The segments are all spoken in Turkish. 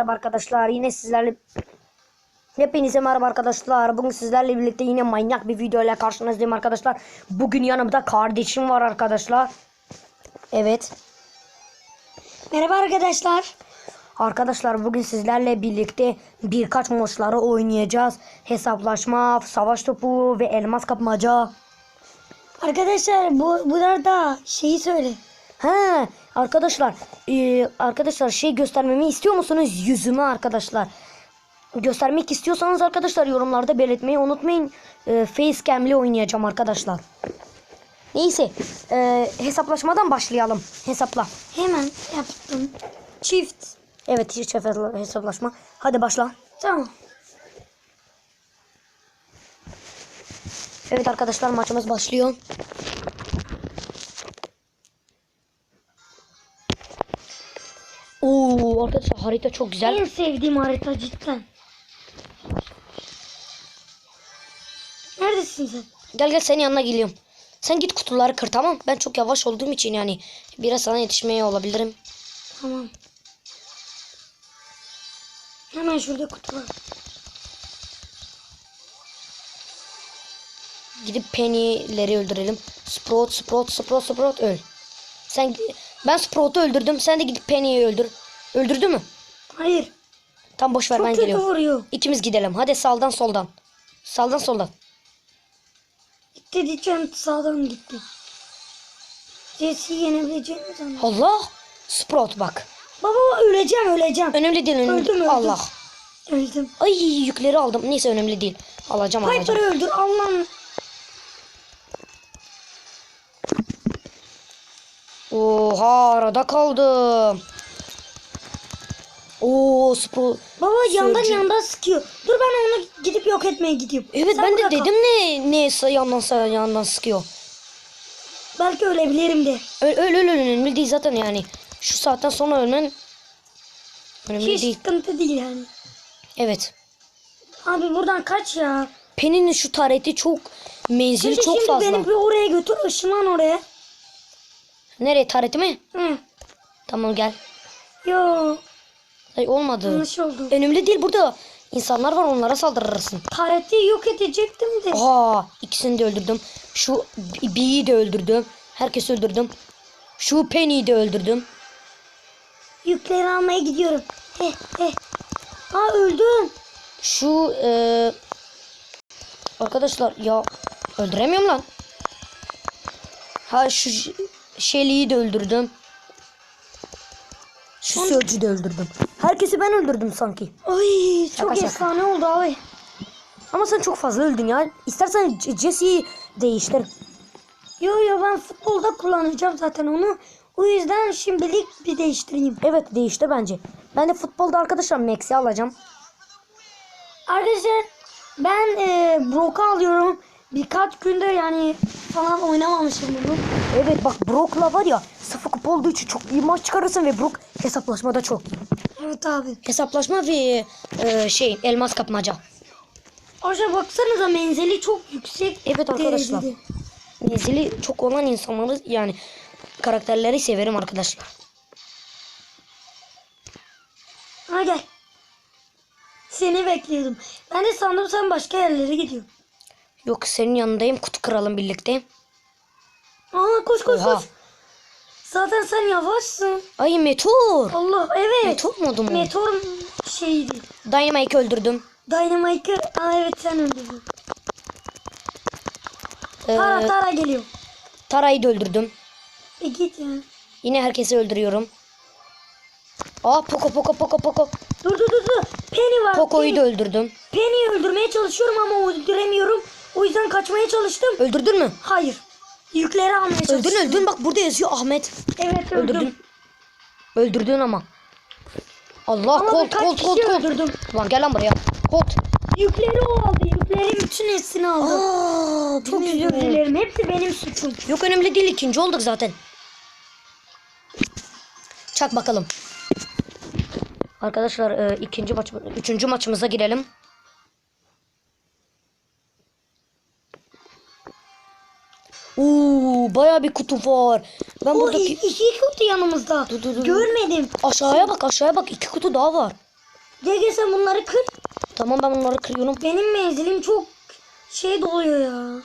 Merhaba arkadaşlar yine sizlerle Hepinize merhaba arkadaşlar. Bugün sizlerle birlikte yine manyak bir video ile karşınızdayım arkadaşlar. Bugün yanımda kardeşim var arkadaşlar. Evet. Merhaba arkadaşlar. Arkadaşlar bugün sizlerle birlikte birkaç maçları oynayacağız. Hesaplaşma, savaş topu ve elmas kapmaca. Arkadaşlar bu burada şeyi söyle. He arkadaşlar e, arkadaşlar şey göstermemi istiyor musunuz? Yüzümü arkadaşlar. Göstermek istiyorsanız arkadaşlar yorumlarda belirtmeyi unutmayın. E, facecam'li oynayacağım arkadaşlar. Neyse e, hesaplaşmadan başlayalım. Hesapla. Hemen yaptım. Çift. evet hesapla- hesaplaşma. Hadi başla. Tamam. evet arkadaşlar maçımız başlıyor Arkadaşlar harita çok güzel En sevdiğim harita cidden. Neredesin sen? Gel gel senin yanına geliyorum. Sen git kutuları kır tamam. Ben çok yavaş olduğum için yani biraz sana yetişmeye olabilirim. Tamam. Hemen şurada kutu var. Gidip Penny'leri öldürelim. Sprout, Sprout, Sprout, Sprout öl. Sen ben Sprout'u öldürdüm. Sen de gidip Penny'yi öldür. Öldürdü mü? Hayır. Tam boş ver Çok ben kötü geliyorum. vuruyor. İkimiz gidelim. Hadi sağdan soldan. Sağdan soldan. Gitti diyeceğim sağdan gitti. Jesse'yi yenebileceğimi sanırım. Allah. Sprout bak. Baba öleceğim öleceğim. Önemli değil. Önemli. Öldüm, öldüm. Allah. Öldüm. Ay yükleri aldım. Neyse önemli değil. Alacağım alacağım. Piper'ı öldür Allah'ım. Oha arada kaldım. Oo Sprout. Baba yandan Sörcü. yandan sıkıyor. Dur ben onu gidip yok etmeye gidiyorum. Evet Sen ben de kal. dedim ne neyse yandan sa- yandan sıkıyor. Belki ölebilirim de. Öl öl öl önemli değil zaten yani. Şu saatten sonra ölmen önemli Hiç değil. sıkıntı değil yani. Evet. Abi buradan kaç ya. Penny'nin şu tarihti çok menzili Şimdi, çok şimdi fazla. beni bir oraya götür ışınlan oraya. Nereye tarihti mi? Hı. Tamam gel. Yo Ay olmadı. yanlış oldu. Önemli değil burada. İnsanlar var onlara saldırırsın. Tarihte yok edecektim de. Aa ikisini de öldürdüm. Şu B'yi de öldürdüm. Herkesi öldürdüm. Şu Penny'yi de öldürdüm. Yükleri almaya gidiyorum. He he. Aa öldüm. Şu eee arkadaşlar ya öldüremiyorum lan. Ha şu Shelly'yi de öldürdüm. Şu Surge'ü de öldürdüm. Herkesi ben öldürdüm sanki. Ay çok Şaka şaka. efsane oldu abi. Ama sen çok fazla öldün ya. İstersen Jesse'yi değiştir. Yo yo ben futbolda kullanacağım zaten onu. O yüzden şimdilik bir değiştireyim. Evet değiştir bence. Ben de futbolda arkadaşlar Max'i alacağım. Arkadaşlar ben e, Brock'u alıyorum. Birkaç gündür yani falan oynamamışım bunu. Evet bak Brock'la var ya sıfır kupa olduğu için çok iyi maç çıkarırsın ve Brock hesaplaşmada çok iyi. Evet abi. Hesaplaşma ve e, şey elmas kapmaca. Arkadaşlar baksanıza menzili çok yüksek. Evet arkadaşlar. derecede. Menzili çok olan insanları yani karakterleri severim arkadaşlar. Ha gel. Seni bekliyordum. Ben de sandım sen başka yerlere gidiyorsun. Yok senin yanındayım kutu kıralım birlikte. Aa koş koş Oha. koş. Zaten sen yavaşsın. Ay meteor. Allah evet. Meteor modu mu? Meteor şeydi. Dynamite öldürdüm. Dynamite'ı Aa evet sen öldürdün. Ee, Tara Tara geliyor. Tara'yı da öldürdüm. E git ya. Yine herkesi öldürüyorum. Aa Poco Poco Poco Poco. Dur dur dur dur. Penny var. Poco'yu da öldürdüm. Penny'yi öldürmeye çalışıyorum ama öldüremiyorum. O yüzden kaçmaya çalıştım. Öldürdün mü? Hayır. Yükleri almaya çalıştım. Öldün öldün bak burada yazıyor Ahmet. Evet öldüm. Öldürdün. Öldürdün ama. Allah Ama kolt kolt kolt kolt. öldürdüm. Lan gel lan buraya. Kolt. Yükleri o aldı. Yükleri bütün hepsini aldı. Aa, Çok özür dilerim. Hepsi benim suçum. Yok önemli değil ikinci olduk zaten. Çak bakalım. Arkadaşlar e, ikinci maç, üçüncü maçımıza girelim. Oo, baya bir kutu var. Ben O buradaki iki, kutu yanımızda. Dur, dur, dur. Görmedim. aşağıya bak aşağıya bak iki kutu daha var. Gel sen bunları kır. Tamam ben bunları kırıyorum. Benim menzilim çok şey doluyor ya.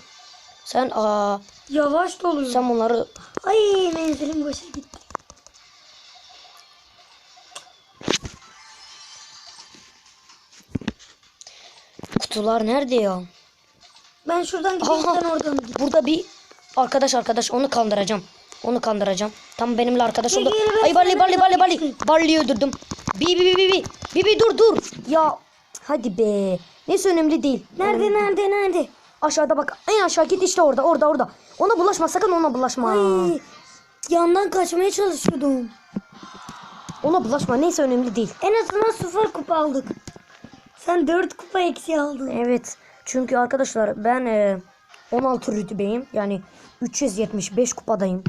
Sen aa Yavaş doluyor. sen bunları Ay menzilim boşa gitti. kutular nerede ya? Ben şuradan gideyim sen oradan git. Burada bir arkadaş arkadaş onu kandıracağım. Onu kandıracağım. Tam benimle arkadaş oldu. Ay Barley Barley Barley Barley. Barley'i öldürdüm. Bi bi bi bi bi. Bi bi dur dur. Ya hadi be. Neyse önemli değil. Nerede nerede nerede? Aşağıda bak. En aşağı git işte orada orada orada. Ona bulaşma sakın ona bulaşma. Ay yandan kaçmaya çalışıyordum. Ona bulaşma neyse önemli değil. En azından sıfır kupa aldık. Sen 4 kupa eksi aldın. Evet. Çünkü arkadaşlar ben e, 16 rütbeyim. Yani 375 kupadayım.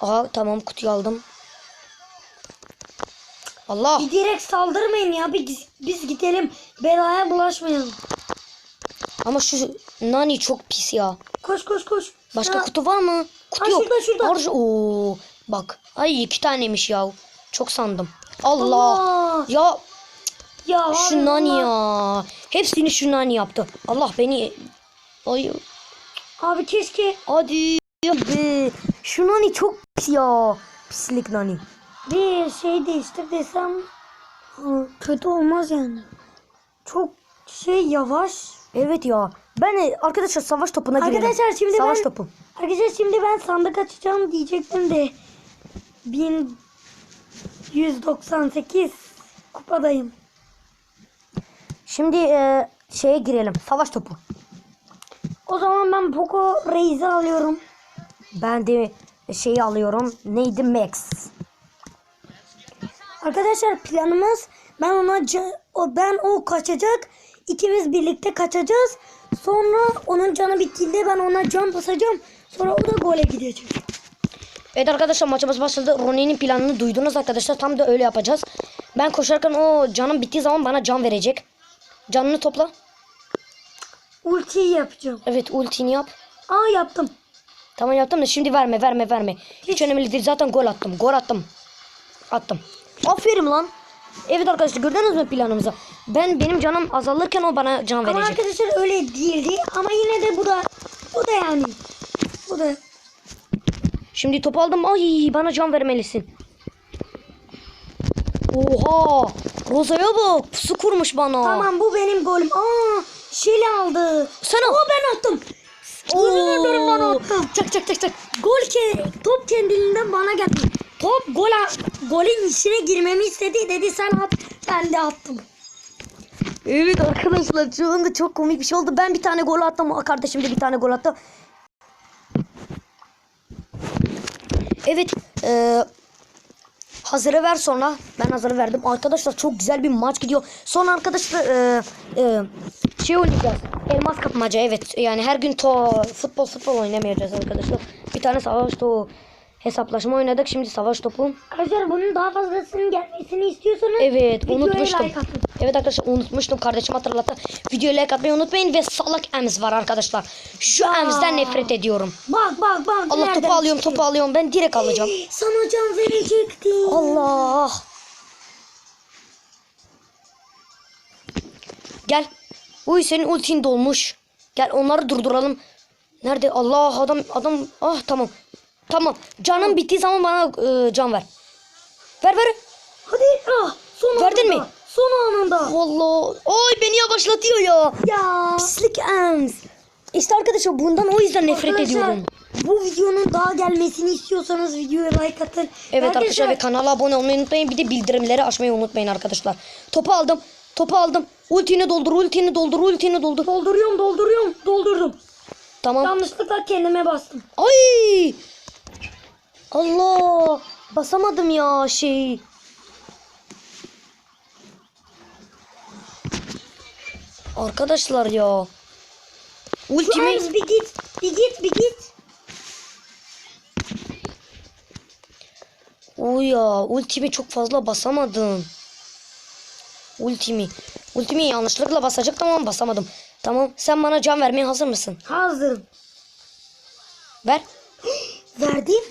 Aha tamam kutuyu aldım. Allah. Bir direkt saldırmayın ya. Biz, biz gidelim. Belaya bulaşmayalım. Ama şu nani çok pis ya. Koş koş koş. Başka Ha, kutu var mı? Kutu Ha, yok. şurada, şurada. Harca- Oo, bak. Ay iki taneymiş ya. Çok sandım. Allah. Allah. Ya Ya şu nani ya. Hepsini şu nani yaptı. Allah beni. Ay Abi keşke hadi be. Şu nani çok pis ya. Pislik nani. bir şey değiştir desem kötü olmaz yani. Çok şey yavaş. Evet ya. Ben e, arkadaşlar savaş topuna girelim. Arkadaşlar şimdi savaş ben topu. Arkadaşlar şimdi ben sandık açacağım diyecektim de 1198 kupadayım. Şimdi e, şeye girelim. Savaş topu. O zaman ben Poco Reis'i alıyorum. Ben de şeyi alıyorum. Neydi Max. Arkadaşlar planımız ben ona o ben o kaçacak. İkimiz birlikte kaçacağız. Sonra onun canı bittiğinde ben ona can basacağım. Sonra o da gole gidecek. Evet arkadaşlar maçımız başladı. Ronnie'nin planını duydunuz arkadaşlar. Tam da öyle yapacağız. Ben koşarken o canım bittiği zaman bana can verecek. Canını topla. Ultiyi yapacağım. Evet ultini yap. Aa yaptım. Tamam yaptım da şimdi verme verme verme. Hiç önemli değil. Zaten gol attım. Gol attım. Attım. Aferin lan. Evet arkadaşlar gördünüz mü planımızı? Ben benim canım azalırken o bana can Ama verecek. arkadaşlar öyle değildi. Ama yine de bu da bu da yani. Bu da Şimdi topu aldım. Ay bana can vermelisin. Oha! Roza'ya bak. Pusu kurmuş bana. Tamam bu benim golüm. Aa Şili aldı. Sen al. O ben attım. Dilerim ben attım. Çak çak çak çak. Gol ke top kendiliğinden bana geldi. Top gol golün içine girmemi istedi. Dedi sen at. Ben de attım. Evet arkadaşlar şu anda çok komik bir şey oldu. Ben bir tane gol attım. Kardeşim de bir tane gol attı. Evet. E, hazırı ver sonra. Ben hazırı verdim. Arkadaşlar çok güzel bir maç gidiyor. Sonra arkadaşlar e, e, şey oynayacağız. Elmas kapmaca evet. Yani her gün to futbol futbol oynamayacağız arkadaşlar. Bir tane savaş topu hesaplaşma oynadık. Şimdi savaş topu. Arkadaşlar bunun daha fazlasının gelmesini istiyorsanız Evet unutmuştum. like atın. Evet arkadaşlar unutmuştum. Kardeşim hatırlattı. Videoya like atmayı unutmayın ve salak ems var arkadaşlar. Şu Ya. emsden nefret ediyorum. Bak bak bak. Allah topu alıyorum çıktı? topu alıyorum. Ben direkt alacağım. Sana can verecektim. Allah. Gel. Uy senin ultin dolmuş. Gel onları durduralım. Nerede? Allah adam adam. Ah tamam. Tamam. Canım bittiği zaman bana e, can ver. Ver ver. Hadi ah son Verdin anında. mi? Son anında. Allah. Ay beni yavaşlatıyor ya. Ya. Pislik ems. İşte arkadaşlar bundan o yüzden nefret Arkadaşlar, ediyorum. Bu videonun daha gelmesini istiyorsanız videoya like atın. Evet arkadaşlar ve kanala abone olmayı unutmayın. Bir de bildirimleri açmayı unutmayın arkadaşlar. Topu aldım. Topu aldım. Ultini doldur, ultini doldur, ultini doldur. Dolduruyorum dolduruyorum doldurdum. Tamam. Yanlışlıkla kendime bastım. Ay! Allah! Basamadım ya şey. Arkadaşlar ya. Şu Ultimi Ems bir git bir git bir git. O ya ultimi çok fazla basamadım. Ultimi. Ultimi yanlışlıkla basacaktım ama basamadım. Tamam sen bana can vermeye hazır mısın? Hazırım. Ver. Verdim.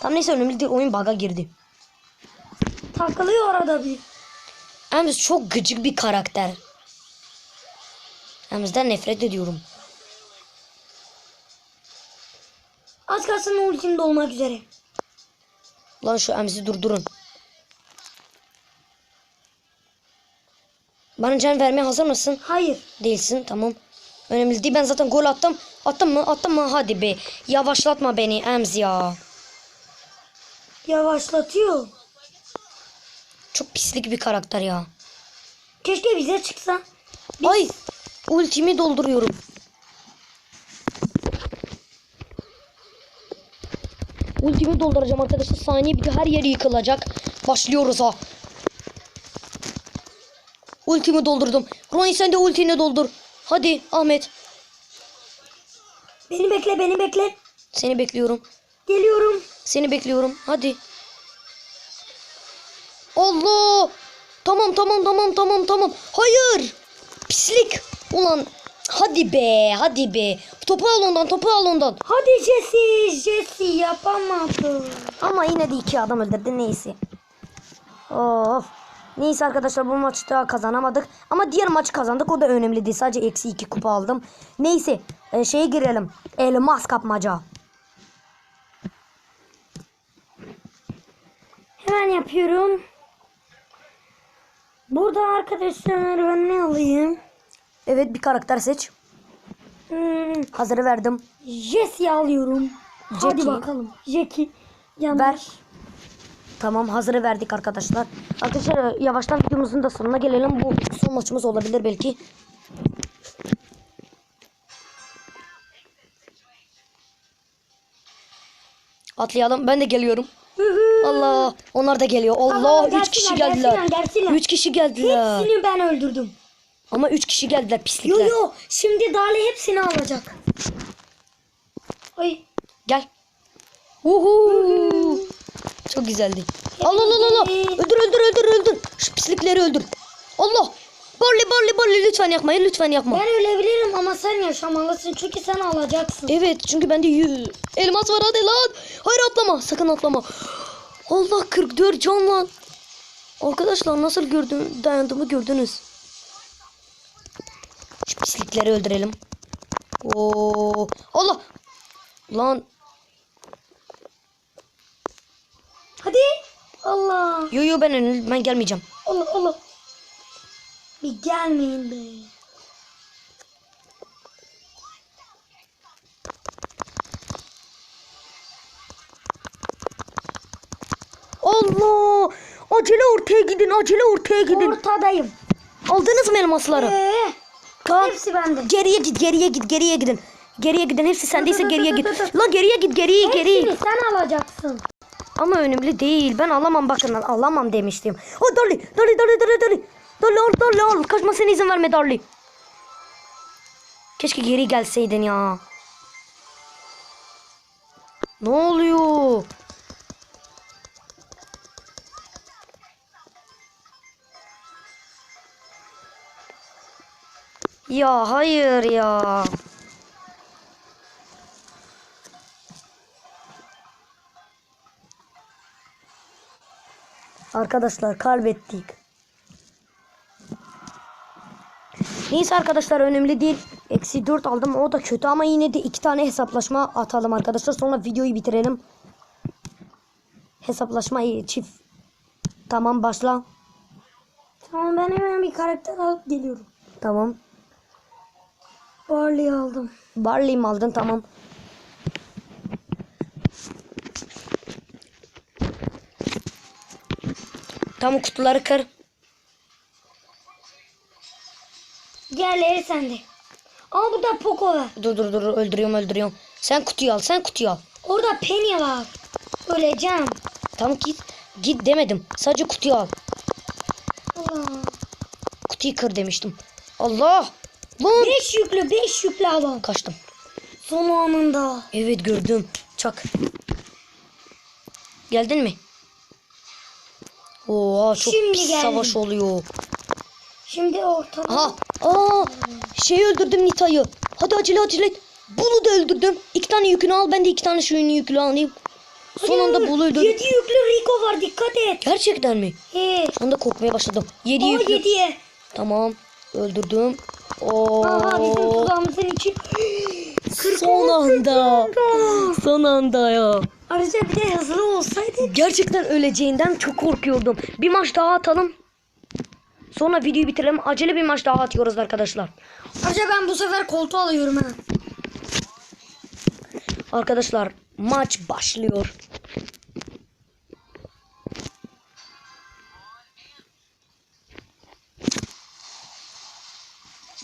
Tam neyse önemli değil. Oyun bug'a girdi. Takılıyor arada bir. Ems çok gıcık bir karakter. Ems'den nefret ediyorum. Az kalsın ultim dolmak üzere. Lan şu Ems'i durdurun. Bana can vermeye hazır mısın? Hayır. Değilsin tamam. Önemli değil ben zaten gol attım. Attım mı? Attım mı? Hadi be. Yavaşlatma beni Ems ya. Yavaşlatıyor. Çok pislik bir karakter ya. Keşke bize çıksa. Ay ultimi dolduruyorum. Ultimi dolduracağım arkadaşlar. Saniye bir de her yeri yıkılacak. Başlıyoruz ha. Ultimi doldurdum. Ronnie sen de ultini doldur. Hadi Ahmet. Beni bekle beni bekle. Seni bekliyorum. Geliyorum. Seni bekliyorum. Hadi. Allah. Tamam tamam tamam tamam tamam. Hayır. Pislik. Ulan. Hadi be. Hadi be. Topu al ondan. Topu al ondan. Hadi Jesse. Jesse yapamadı. Ama yine de iki adam öldürdü. Neyse. Of. Neyse arkadaşlar bu maçı da kazanamadık. Ama diğer maçı kazandık. O da önemli değil. Sadece eksi iki kupa aldım. Neyse. E, şeye girelim. Elmas kapmaca. Hemen yapıyorum. Burada arkadaşlar ben ne alayım? Evet bir karakter seç. Hmm, Hazırı verdim. Jesse alıyorum. Hadi Jackie. bakalım. Jackie. Yanlış. Ver. Tamam hazırı verdik arkadaşlar. Arkadaşlar yavaştan videomuzun da sonuna gelelim. Bu son maçımız olabilir belki. Atlayalım. Ben de geliyorum. Allah. Onlar da geliyor. Allah. Üç kişi geldiler. gelsinler, gelsinler. Üç kişi geldiler. Hepsini ben öldürdüm. Ama üç kişi geldiler Yo pislikler. yo şimdi Dali hepsini alacak. Ay. Gel. Uhu. Çok güzeldi. Allah Allah Allah. Öldür öldür öldür öldür. Şu pislikleri öldür. Allah. Barley barley barley lütfen yakma lütfen yakma. Ben ölebilirim ama sen yaşamalısın çünkü sen alacaksın. Evet çünkü bende yüz elmas var hadi lan. Hayır atlama sakın atlama. Allah 44 can lan. Arkadaşlar nasıl gördüm dayandığımı gördünüz. Şu pislikleri öldürelim. Oo Allah. Lan Hadi. Allah. yo yo ben ben gelmeyeceğim. Allah Allah. Bir gelmeyin be. Allah! Acele ortaya gidin, acele ortaya gidin. Ortadayım. Aldınız mı elmasları? Ee, Kaan, hepsi bende. geriye git, geriye git, geriye gidin. Geriye gidin, hepsi sendeyse geriye git. Lan geriye git, geriye, geriye. Hepsini sen alacaksın. Ama önemli değil. Ben alamam bakın, alamam demiştim. O Dolly, Dolly, Dolly, Dolly, Dolly. Dolly al, Dolly al. Kaçmasına izin verme Dolly. Keşke geri gelseydin ya. Ne oluyor? Ya hayır ya. Arkadaşlar kaybettik. Neyse arkadaşlar önemli değil. Eksi 4 aldım o da kötü ama yine de iki tane hesaplaşma atalım arkadaşlar. Sonra videoyu bitirelim. Hesaplaşma iyi, çift. Tamam başla. Tamam ben hemen bir karakter alıp geliyorum. Tamam. Barley aldım. Barley mi aldın? Tamam. Tamam kutuları kır. Diğerleri sende. Ama burada Poco var. Dur dur dur öldürüyorum öldürüyorum. Sen kutuyu al sen kutuyu al. Orada Penny var. Öleceğim. Tamam git. Git demedim. Sadece kutuyu al. Allah. Kutuyu kır demiştim. Allah. Lan. 5 yüklü 5 yüklü adam. Kaçtım. Son anında. Evet gördüm. Çak. Geldin mi? Oo çok Şimdi pis geldim. savaş oluyor. Şimdi ortada. Aha. Aa. Şeyi öldürdüm Nita'yı. Hadi acele acele et. Bunu da öldürdüm. İki tane yükünü al ben de iki tane suyunu yüklü alayım. Son anda buluyordum. 7 yüklü Rico var dikkat et. Gerçekten mi? He. Şu anda korkmaya başladım. Yedi Aa yüklü. 7'ye. Tamam. Öldürdüm. Oo. Aha bizim tuzağımızın içi. Son anda. Son anda ya. Ayrıca bir de hızlı olsaydı. Gerçekten öleceğinden çok korkuyordum. Bir maç daha atalım. Sonra videoyu bitirelim. Acele bir maç daha atıyoruz arkadaşlar. Ayrıca ben bu sefer koltuğu alıyorum ha. Arkadaşlar maç başlıyor.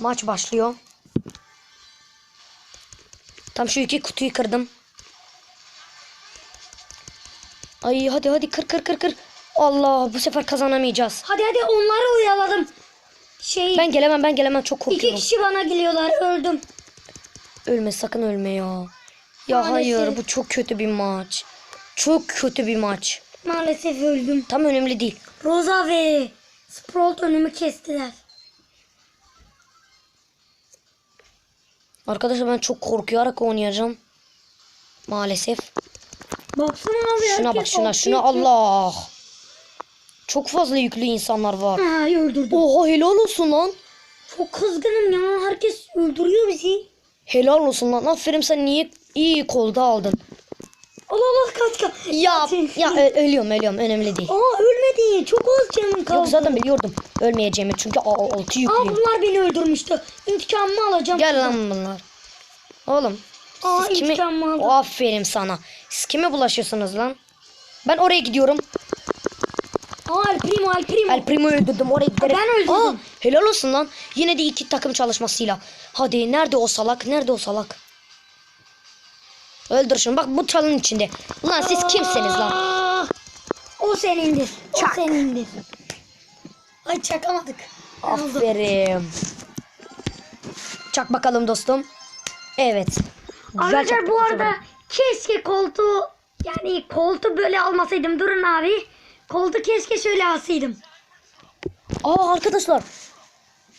Maç başlıyor. Tam şu iki kutuyu kırdım. Ay hadi hadi kır kır kır kır. Allah bu sefer kazanamayacağız. Hadi hadi onları uyaladım. Şey Ben gelemem ben gelemem çok iki korkuyorum. kişi bana geliyorlar öldüm. Ölme sakın ölme ya. Ya Maalesef. hayır bu çok kötü bir maç. Çok kötü bir maç. Maalesef öldüm. Tam önemli değil. Rosa ve Sprout önümü kestiler. Arkadaşlar ben çok korkuyarak oynayacağım. Maalesef. Baksana abi Şuna bak şuna şuna. Allah. Çok fazla yüklü insanlar var. Ha öldürdüm. Oha helal olsun lan. Çok kızgınım ya. Herkes öldürüyor bizi. Helal olsun lan. Aferin sen niye iyi kolda aldın. Allah Allah kaç kaç. Ya ya ö- ölüyorum ölüyorum önemli değil. Aa ölmedi. Çok az canım kaldı. Yok zaten biliyordum ölmeyeceğimi çünkü a- altı Aa yüklüyüm. bunlar beni öldürmüştü. İntikamımı alacağım. Gel lan bunlar. Oğlum Aa siz kimi... intikamımı aldım. Aferin sana. Siz kime bulaşıyorsunuz lan? Ben oraya gidiyorum. Aa El Primo El Primo. El Primo'yu öldürdüm oraya giderek. Ben öldürdüm. Aa, helal olsun lan. Yine de iki takım çalışmasıyla. Hadi nerede o salak? Nerede o salak? Öldür şunu. Bak bu çalın içinde. Ulan siz kimsiniz lan? O senindir. O Çak. senindir. Ay çakamadık. Aferin. Çak bakalım dostum. Evet. Güzel Arkadaşlar bu arada keşke koltuğu yani koltuğu böyle almasaydım. Durun abi. Koltuğu keşke şöyle alsaydım. Aa arkadaşlar.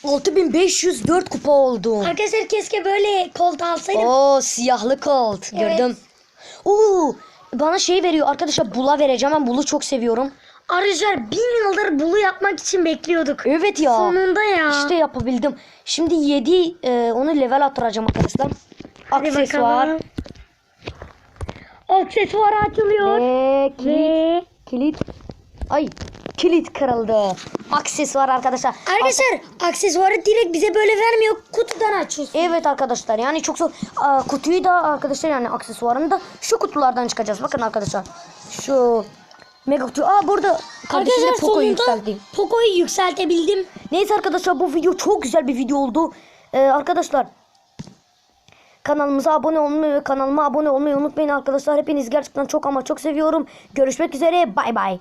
6504 kupa oldu. Arkadaşlar keşke böyle koltuğu alsaydım. Oo siyahlı kolt. Evet. Gördüm. Oo bana şey veriyor arkadaşlar bula vereceğim. Ben bulu çok seviyorum. Arkadaşlar bin yıldır bulu yapmak için bekliyorduk. Evet ya. Sonunda ya. İşte yapabildim. Şimdi 7 e, onu level attıracağım arkadaşlar. Hadi Aksesuar. bakalım. Aksesuar açılıyor. Ve kilit. Ve Kilit. Ay kilit kırıldı. Aksesuar arkadaşlar. Arkadaşlar aksesuarı direkt bize böyle vermiyor. Kutudan açıyorsun. Evet arkadaşlar yani çok zor. Aa, kutuyu da arkadaşlar yani aksesuarını da şu kutulardan çıkacağız. Bakın arkadaşlar. Şu mega kutu. Aa burada kardeşim de Arkadaşlar Poco'yu sonunda yükselteyim. Poco'yu yükseltebildim. Neyse arkadaşlar bu video çok güzel bir video oldu. Ee, arkadaşlar kanalımıza abone olmayı ve kanalıma abone olmayı unutmayın arkadaşlar. Hepiniz gerçekten çok ama çok seviyorum. Görüşmek üzere. Bay bay.